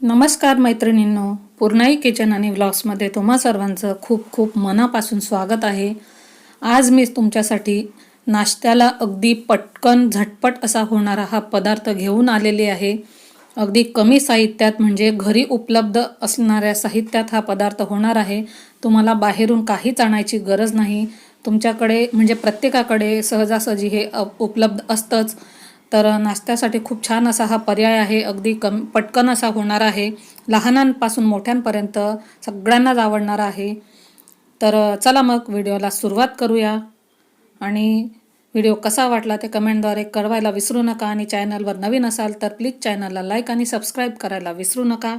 नमस्कार मैत्रिणींनो. पूर्णाई किचन आणि व्लॉग्समध्ये तुम्हा सर्वांचं खूप खूप मनापासून स्वागत आहे. आज मी तुमच्यासाठी नाश्त्याला अगदी पटकन झटपट असा होणारा हा पदार्थ घेऊन आलेले आहे. अगदी कमी साहित्यात म्हणजे घरी उपलब्ध असणाऱ्या साहित्यात हा पदार्थ होणार आहे. तुम्हाला बाहेरून काहीच आणायची गरज नाही. तुमच्याकडे म्हणजे प्रत्येकाकडे सहजासहजी हे उपलब्ध असतंच. तर नाश्त्यासाठी खूप छान असा हा पर्याय आहे. अगदी कम पटकन असा होणार आहे. लहानांपासून मोठ्यांपर्यंत सगळ्यांनाच आवडणार आहे. तर चला मग व्हिडिओला सुरुवात करूया. आणि व्हिडिओ कसा वाटला ते कमेंटद्वारे कळवायला विसरू नका. आणि चॅनलवर नवीन असाल तर प्लीज चॅनलला लाईक आणि सबस्क्राईब करायला विसरू नका.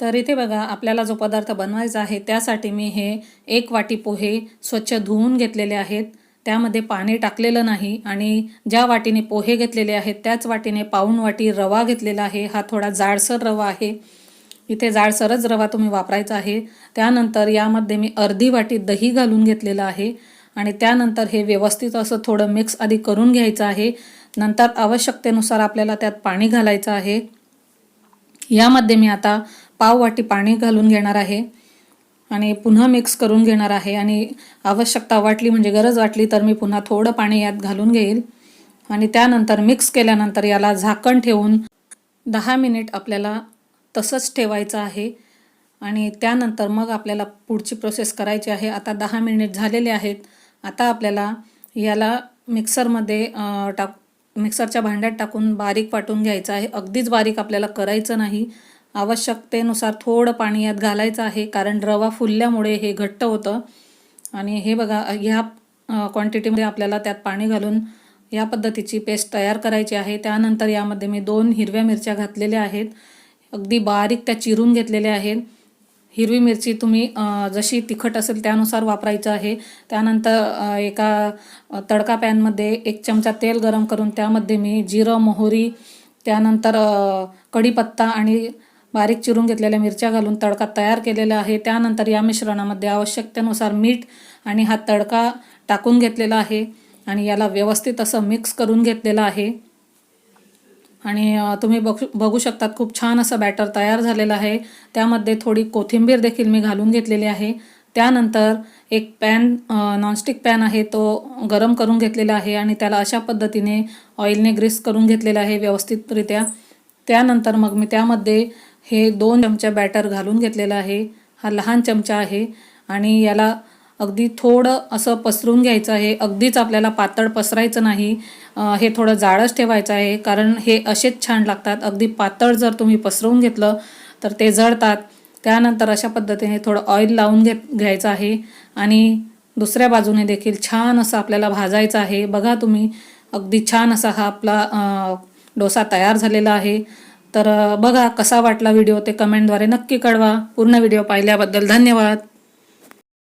तर इथे बघा आपल्याला जो पदार्थ बनवायचा आहे त्यासाठी मी हे एक वाटी पोहे स्वच्छ धुवून घेतलेले आहेत. त्यामध्ये पाणी टाकलेलं नाही आणि ज्या वाटीने पोहे घेतलेले आहेत त्याच वाटीने पाऊण वाटी रवा घेतलेला आहे. हा थोडा जाडसर रवा आहे. इथे जाडसरच रवा तुम्ही वापरायचा आहे. त्यानंतर यामध्ये मी अर्धी वाटी दही घालून घेतलेलं आहे आणि त्यानंतर हे व्यवस्थित असं थोडं मिक्स आधी करून घ्यायचं आहे. नंतर आवश्यकतेनुसार आपल्याला त्यात पाणी घालायचं आहे. यामध्ये मी आता पाव वाटी पाणी घालून घेणार आहे. आणि पुन्हा मिक्स करून घेणार आहे. आणि आवश्यकता वाटली म्हणजे गरज वाटली तर मी पुन्हा थोडं पाणी यात घालून घेईल. आणि त्यानंतर मिक्स केल्यानंतर याला झाकण ठेवून दहा मिनिट आपल्याला तसंच ठेवायचं आहे. आणि त्यानंतर मग आपल्याला पुढची प्रोसेस करायची आहे. आता दहा मिनिट झालेले आहेत. आता आपल्याला याला मिक्सरमध्ये टाक मिक्सरच्या भांड्यात टाकून बारीक वाटून घ्यायचं आहे. अगदीच बारीक आपल्याला करायचं नाही. आवश्यकतेनुसार थोडं पाणी यात घालायचं आहे कारण रवा फुलल्यामुळे हे घट्ट होतं. आणि हे बघा ह्या क्वांटिटीमध्ये आपल्याला त्यात पाणी घालून या पद्धतीची पेस्ट तयार करायची आहे. त्यानंतर यामध्ये मी दोन हिरव्या मिरच्या घातलेल्या आहेत. अगदी बारीक त्या चिरून घेतलेल्या आहेत. हिरवी मिरची तुम्ही जशी तिखट असेल त्यानुसार वापरायचं आहे. त्यानंतर एका तडका पॅनमध्ये एक चमचा तेल गरम करून त्यामध्ये मी जिरं मोहरी त्यानंतर कढीपत्ता आणि बारीक चिरून घेतलेल्या मिरच्या घालून तडका तयार केलेला आहे. त्यानंतर या मिश्रणामध्ये आवश्यकतेनुसार मीठ आणि हा तडका टाकून घेतलेला आहे आणि याला व्यवस्थित असं मिक्स करून घेतलेलं आहे. आणि तुम्ही बघू बघू शकतात खूप छान असं बॅटर तयार झालेलं आहे. त्यामध्ये थोडी कोथिंबीर देखील मी घालून घेतलेली आहे. त्यानंतर एक पॅन नॉनस्टिक पॅन आहे तो गरम करून घेतलेला आहे आणि त्याला अशा पद्धतीने ऑइलने ग्रीस करून घेतलेला आहे व्यवस्थितरित्या. त्यानंतर मग मी त्यामध्ये हे दोन चमचा बॅटर घालून घेतलेलं आहे. हा लहान चमचा आहे आणि याला अगदी थोडं असं पसरून घ्यायचं आहे. अगदीच आपल्याला पातळ पसरायचं नाही. हे थोडं जाडच ठेवायचं आहे कारण हे असेच छान लागतात. अगदी पातळ जर तुम्ही पसरवून घेतलं तर ते जळतात. त्यानंतर अशा पद्धतीने थोडं ऑइल लावून घेत घ्यायचं आहे आणि दुसऱ्या बाजूने देखील छान असं आपल्याला भाजायचं आहे. बघा तुम्ही अगदी छान असा हा आपला डोसा तयार झालेला आहे. तर बघा कसा वाटला व्हिडिओ ते कमेंटद्वारे नक्की कळवा. पूर्ण व्हिडिओ पाहिल्याबद्दल धन्यवाद.